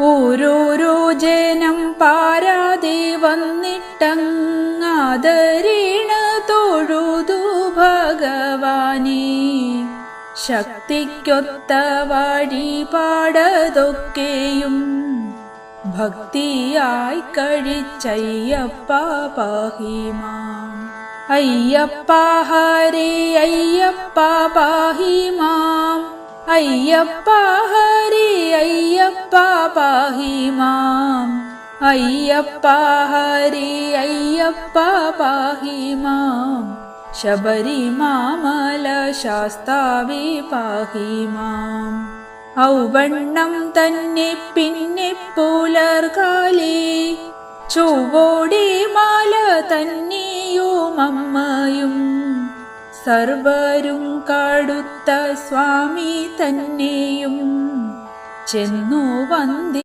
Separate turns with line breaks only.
ഓരോരോ ജനം പാരാതെ വന്നിട്ടങ്ങാതരീണ തൊഴുതു ഭഗവാനെ. ശക്തിക്കൊത്ത വഴിപാടതൊക്കെയും ഭക്തിയായി കഴിച്ചയ്യപ്പ പാഹിമാം. അയ്യപ്പ ഹരേ അയ്യപ്പ പാഹിമാം. അയ്യപ്പ ഹരേ അയ്യപ്പ പാഹിമാം അയ്യപ്പ ഹരേ അയ്യപ്പ പാഹിമാം ശബരിമാമല പാഹി മാം. ഔവണ്ണം തന്നെ പിന്നെ പുലർകാലേ ചൊവ്വോടെ മാല തന്നെയോ അമ്മയും സർവരും കാടുത്ത സ്വാമി തന്നെയും. 千诺万里。